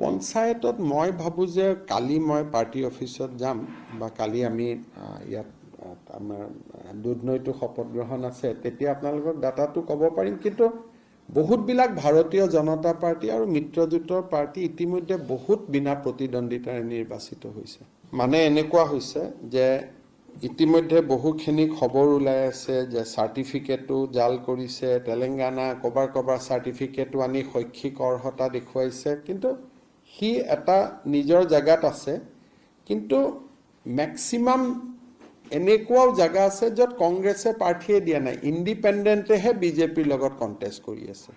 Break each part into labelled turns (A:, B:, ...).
A: পঞ্চায়তত মই ভাবোঁ যে কালি মই পাৰ্টি অফিচত যাম বা কালি আমি ইয়াত আমাৰ আহ, দুধনৈতো শপত গ্ৰহণ আছে তেতিয়া আপোনালোকক ডাটাটো ক'ব পাৰিম। কিন্তু বহুতবিলাক ভাৰতীয় জনতা পাৰ্টি আৰু মিত্ৰজোঁটৰ পাৰ্টি ইতিমধ্যে বহুত বিনা প্ৰতিদ্বন্দ্বিতাৰে নিৰ্বাচিত হৈছে। মানে এনেকুৱা হৈছে যে ইতিমধ্যে বহুখিনি খবৰ ওলাই আছে যে চাৰ্টিফিকেটো জাল কৰিছে তেলেংগানা ক'বাৰ ক'বাৰ চাৰ্টিফিকেটো আনি শৈক্ষিক অৰ্হতা দেখুৱাইছে। কিন্তু সি এটা নিজৰ জেগাত আছে কিন্তু মেক্সিমাম এনেকুৱাও জেগা আছে য'ত কংগ্ৰেছে প্ৰাৰ্থীয়ে দিয়া নাই। ইণ্ডিপেণ্ডেণ্টেহে বিজেপিৰ লগত কণ্টেষ্ট কৰি আছে।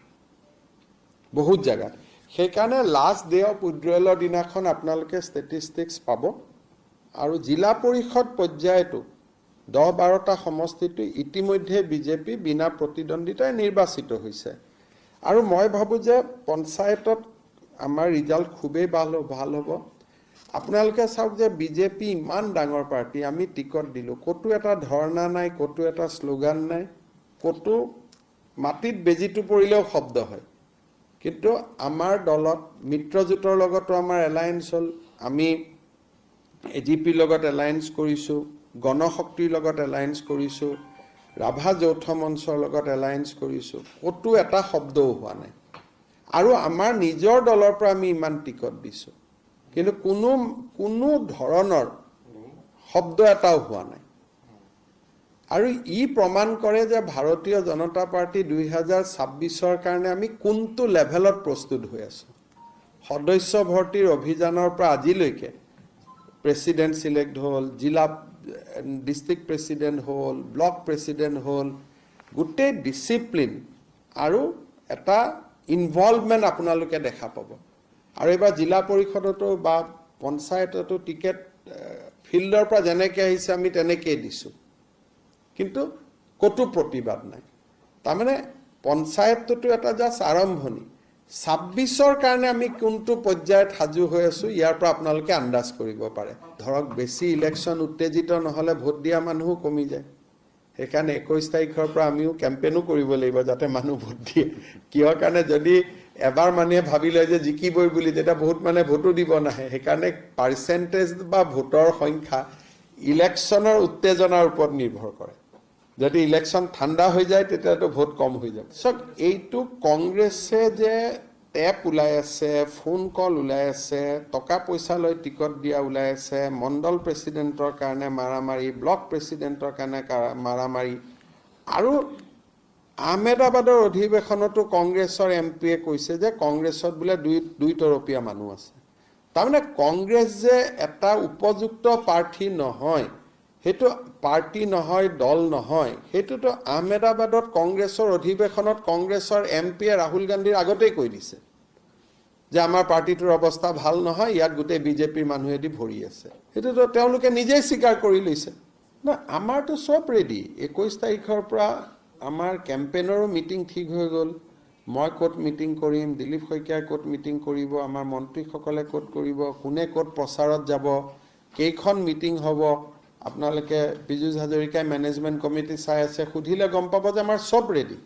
A: বহুত জেগাত সেইকাৰণে লাষ্ট ডে অফ উইড্ৰয়েলৰ দিনাখন আপোনালোকে ষ্টেটিষ্টিক্স পাব। আৰু জিলা পৰিষদ পৰ্যায়তো দহ বাৰটা সমষ্টিটো ইতিমধ্যে বিজেপি বিনা প্ৰতিদ্বন্দ্বিতাই নিৰ্বাচিত হৈছে। আৰু মই ভাবোঁ যে পঞ্চায়তত আমাৰ ৰিজাল্ট খুবেই ভাল ভাল হ'ব। আপোনালোকে চাওক যে বিজেপি ইমান ডাঙৰ পাৰ্টি আমি টিকট দিলোঁ। ক'তো এটা ধৰ্ণা নাই ক'তো এটা শ্লোগান নাই ক'তো মাটিত বেজীটো পৰিলেও শব্দ হয়। কিন্তু আমাৰ দলত মিত্ৰজোঁটৰ লগতো আমাৰ এলায়েন্স হ'ল। আমি এ জি পিৰ লগত এলায়েন্স কৰিছোঁ গণশক্তিৰ লগত এলায়েন্স কৰিছোঁ ৰাভা যৌথ মঞ্চৰ লগত এলায়েন্স কৰিছোঁ। ক'তো এটা শব্দও হোৱা নাই। আৰু আমাৰ নিজৰ দলৰ পৰা আমি ইমান টিকট দিছোঁ। কিন্তু কোনো কোনো ধৰণৰ শব্দ এটাও হোৱা নাই। আৰু ই প্ৰমাণ কৰে যে ভাৰতীয় জনতা পাৰ্টি দুই হাজাৰ ছাব্বিছৰ কাৰণে আমি কোনটো লেভেলত প্ৰস্তুত হৈ আছোঁ। সদস্য ভৰ্তিৰ অভিযানৰ পৰা আজিলৈকে প্ৰেচিডেণ্ট চিলেক্ট হ'ল জিলা ডিষ্ট্ৰিক্ট প্ৰেচিডেণ্ট হ'ল ব্লক প্ৰেচিডেণ্ট হ'ল। গোটেই ডিচিপ্লিন আৰু এটা ইনভলভমেণ্ট আপোনালোকে দেখা পাব। আৰু এইবাৰ জিলা পৰিষদতো বা পঞ্চায়ততো টিকেট ফিল্ডৰ পৰা যেনেকৈ আহিছে আমি তেনেকেই দিছোঁ। কিন্তু ক'তো প্ৰতিবাদ নাই। তাৰমানে পঞ্চায়তটোতো এটা জাষ্ট আৰম্ভণি। ছাব্বিছৰ কাৰণে আমি কোনটো পৰ্যায়ত সাজু হৈ আছোঁ, ইয়াৰ পৰা আপোনালোকে আন্দাজ কৰিব পাৰে। ধৰক, বেছি ইলেকশ্যন উত্তেজিত নহ'লে ভোট দিয়া মানুহো কমি যায়। সেইকাৰণে একৈছ তাৰিখৰ পৰা আমিও কেম্পেইনো কৰিব লাগিব যাতে মানুহ ভোট দিয়ে। কিহৰ কাৰণে যদি এবাৰ মানুহে ভাবি লয় যে জিকিবই বুলি তেতিয়া বহুত মানুহে ভোটো দিব নাহে। সেইকাৰণে পাৰ্চেণ্টেজ বা ভোটৰ সংখ্যা ইলেকশ্যনৰ উত্তেজনাৰ ওপৰত নিৰ্ভৰ কৰে। যদি ইলেকশ্যন ঠাণ্ডা হৈ যায় তেতিয়াতো ভোট কম হৈ যাব। চাওক এইটো কংগ্ৰেছে যে টেপ ওলাই আছে ফোন কল ওলাই আছে টকা পইচা লৈ টিকট দিয়া ওলাই আছে মণ্ডল প্ৰেচিডেণ্টৰ কাৰণে মাৰামাৰি ব্লক প্ৰেচিডেণ্টৰ কাৰণে মাৰামাৰি। আৰু আহমেদাবাদৰ অধিৱেশনতো কংগ্ৰেছৰ এম পিয়ে কৈছে যে কংগ্ৰেছত বোলে দুই দুইতৰপীয়া মানুহ আছে। তাৰমানে কংগ্ৰেছ যে এটা উপযুক্ত প্ৰাৰ্থী নহয় সেইটো পাৰ্টি নহয় দল নহয় সেইটোতো আহমেদাবাদত কংগ্ৰেছৰ অধিৱেশনত কংগ্ৰেছৰ এম পিয়ে ৰাহুল গান্ধীৰ আগতেই কৈ দিছে যে আমাৰ পাৰ্টিটোৰ অৱস্থা ভাল নহয় ইয়াত গোটেই বিজেপিৰ মানুহেদি ভৰি আছে। সেইটোতো তেওঁলোকে নিজেই স্বীকাৰ কৰি লৈছে। না আমাৰতো চব ৰেডি একৈছ তাৰিখৰ পৰা আমাৰ কেম্পেইনৰো মিটিং ঠিক হৈ গ'ল। মই ক'ত মিটিং কৰিম দিলীপ শইকীয়াই ক'ত মিটিং কৰিব আমাৰ মন্ত্ৰীসকলে ক'ত কৰিব কোনে ক'ত প্ৰচাৰত যাব কেইখন মিটিং হ'ব আপোনালোকে পীযুষ হাজৰিকাই মেনেজমেণ্ট কমিটি চাই আছে সুধিলে গম পাব যে আমাৰ চব ৰেডি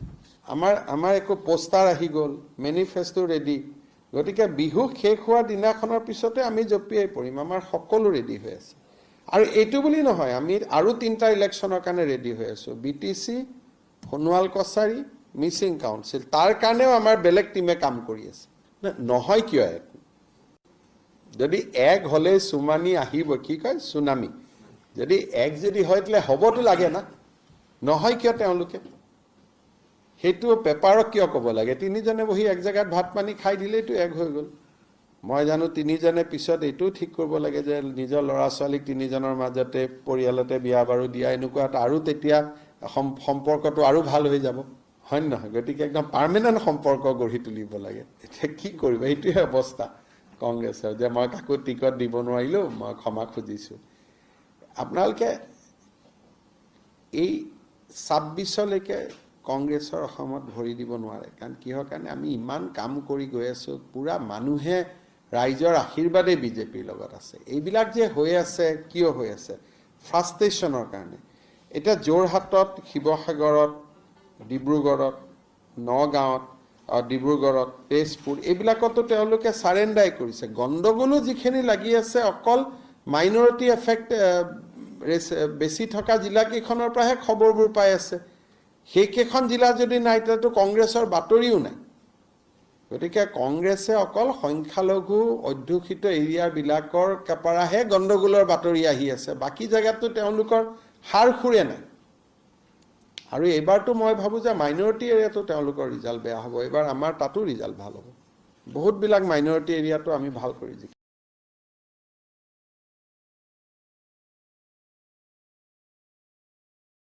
A: আমাৰ আমাৰ একো পোষ্টাৰ আহি গ'ল মেনিফেষ্টো ৰেডি গতিকে বিহু শেষ হোৱাৰ দিনাখনৰ পিছতে আমি জঁপিয়াই পৰিম আমাৰ সকলো ৰেডি হৈ আছে। আৰু এইটো বুলি নহয় আমি আৰু তিনিটা ইলেকশ্যনৰ কাৰণে ৰেডি হৈ আছোঁ। B T C Sonowal Kachari Mising council তাৰ কাৰণেও আমাৰ বেলেগ টিমে কাম কৰি আছে। নহয় কিয় এক? যদি এক হ'লে চুমানি আহিব কি কয়? চুনামি। যদি এক যদি হয় তেতিয়াহ'লে হ'বতো লাগে না। নহয় কিয় তেওঁলোকে? সেইটো পেপাৰক কিয় ক'ব লাগে? তিনিজনে বহি এক জেগাত ভাত পানী খাই দিলেইতো এক হৈ গ'ল। মই জানো তিনিজনে পিছত এইটোও ঠিক কৰিব লাগে যে নিজৰ ল'ৰা ছোৱালীক তিনিজনৰ মাজতে পৰিয়ালতে বিয়া বাৰু দিয়া এনেকুৱা আৰু তেতিয়া সম- সম্পৰ্কটো আৰু ভাল হৈ যাব। হয় নহয়? গতিকে একদম পাৰ্মানেণ্ট সম্পৰ্ক গঢ়ি তুলিব লাগে। এতিয়া কি কৰিব? সেইটোহে অৱস্থা কংগ্ৰেছৰ। যে মই কাকো টিকট দিব নোৱাৰিলোঁ মই ক্ষমা খুজিছোঁ। আপোনালোকে এই ছাব্বিছলৈকে কংগ্ৰেছৰ অসমত ভৰি দিব নোৱাৰে। কাৰণ কিহৰ কাৰণে? আমি ইমান কাম কৰি গৈ আছোঁ পূৰা মানুহে ৰাইজৰ আশীৰ্বাদেই বিজেপিৰ লগত আছে। এইবিলাক যে হৈ আছে কিয় হৈ আছে? ফ্ৰাষ্ট্ৰেশ্যনৰ কাৰণে। এতিয়া যোৰহাটত শিৱসাগৰত ডিব্ৰুগড়ত নগাঁৱত ডিব্ৰুগড়ত তেজপুৰ এইবিলাকতো তেওঁলোকে চাৰেণ্ডাই কৰিছে। গণ্ডগোলো যিখিনি লাগি আছে অকল মাইনৰিটি এফেক্ট বেছি থকা জিলাকেইখনৰ পৰাহে খবৰবোৰ পাই আছে। সেইকেইখন জিলা যদি নাই তেতিয়াতো কংগ্ৰেছৰ বাতৰিও নাই। গতিকে কংগ্ৰেছে অকল সংখ্যালঘু অধ্যুষিত এৰিয়াবিলাকৰ পৰাহে গণ্ডগোলৰ বাতৰি আহি আছে। বাকী জেগাততো তেওঁলোকৰ সাৰ সুৰে নাই। আৰু এইবাৰতো মই ভাবোঁ যে মাইনৰিটি এৰিয়াতো তেওঁলোকৰ ৰিজাল্ট বেয়া হ'ব। এইবাৰ আমাৰ তাতো ৰিজাল্ট ভাল হ'ব। বহুতবিলাক মাইনৰিটি এৰিয়াতো আমি ভাল কৰি জিকিম